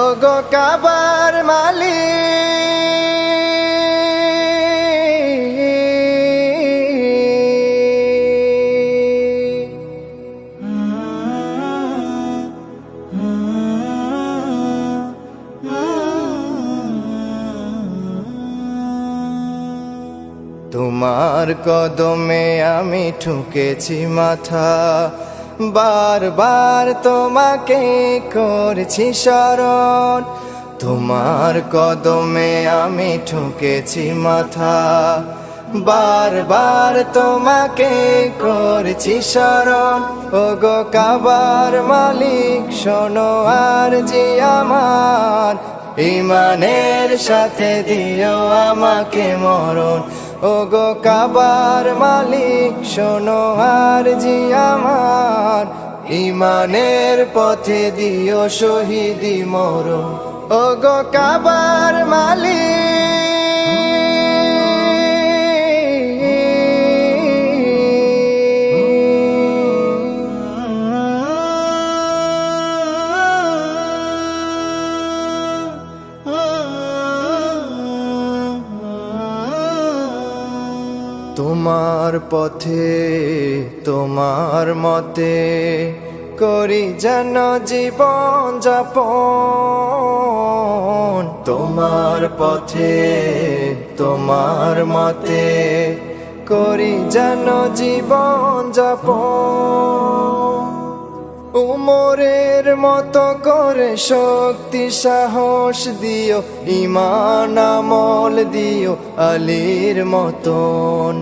ও গো কাবার মালিক। তোমার কদমে আমি ঠুকেছি মাথা। বারবার তোমাকে করছি স্মরণ তোমার কদমে আমি ঠুকেছি মাথা। বারবার তোমাকে করছি স্মরণ ও গো কাবার মালিক, শোনো আর জি আমার। ইমানের সাথে দিও আমাকে মরণ। ও গো কাবার মালিক, শোনো আর জি আমার। ইমানের পথে দিও শহীদি মরো ও কাবার কাবার তোমার পথে, তোমার মতে করি যেন জীবন যাপন। তোমার পথে, তোমার মতে করি যেন জীবন যাপন। উমরের মতো করে শক্তি সাহস দিও, ইমান আমল দিও আলীর মতন।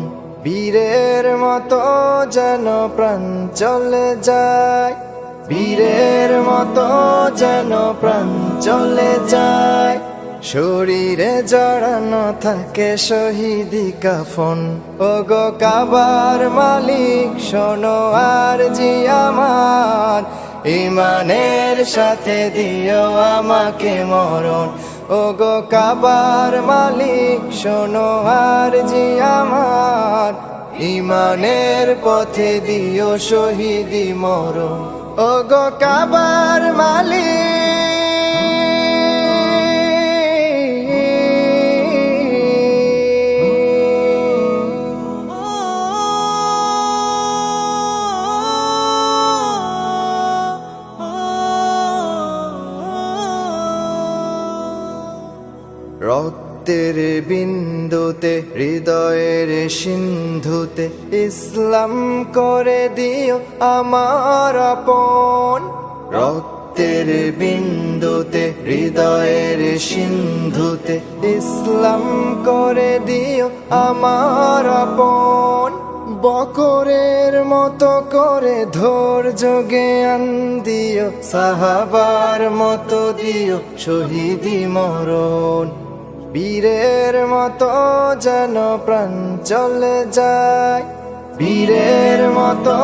বীরের মতো যেন প্রাণ চলে যায়। বীরের মতো যেন প্রাণ চলে যায়। শরীরে জড়ানো থাকে শহীদি কাফন। ও গো কাবার মালিক, শোনো আর জি আমার। ইমানের সাথে দিও আমাকে মরণ। ও গো কাবার মালিক, শোনো আর জি আমার। ইমানের পথে দিও শহীদি মরো ও কাবার কাবার রক্তের বিন্দুতে, হৃদয়ের সিন্ধুতে ইসলাম করে দিও আমার আপন। রক্তের বিন্দুতে, হৃদয়ের সিন্ধুতে ইসলাম করে দিও আমার আপন। বকরের মতো করে ধৈর্য জ্ঞান দিও, সাহাবার মতো দিও, শহীদি মরণ। বীরের মতো যেন প্রাণ চলে যায়। বীরের মতো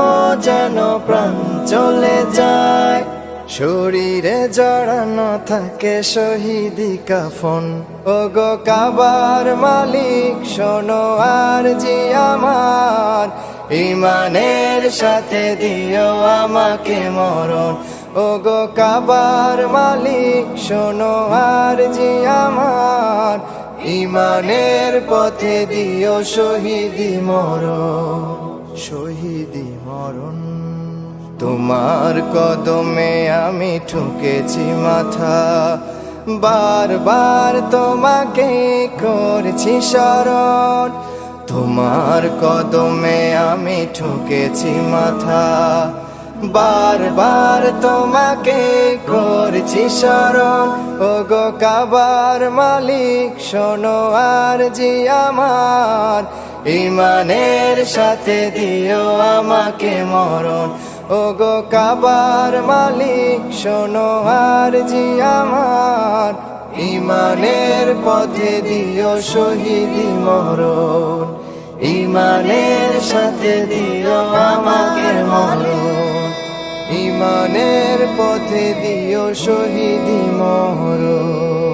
যেন প্রাণ চলে যায়। শরীরে জড়ানো থাকে শহীদি কাফন। ও গো কাবার মালিক, শোনো আর জি আমার। ইমানের সাথে দিও আমাকে মরণ। ও গো কাবার মালিক, শোনো আর জি আমার। ইমানের পথে দিও শহীদি মরণ শহীদি মরণ। তোমার কদমে আমি ঠুকেছি মাথা, বারবার তোমাকে করছি স্মরণ। তোমার কদমে আমি ঠুকেছি মাথা, বারবার তোমাকে করছি স্মরণ। ও গো কাবার মালিক, শোনো আর জি আমার। ইমানের সাথে দিও আমাকে মরণ। ও গো কাবার মালিক, শোনো আর জি আমার। ইমানের পথে দিও শহীদি মরণ। ইমানের সাথে দিও আমাকে মরণ। পথে দিও শহীদি মরণ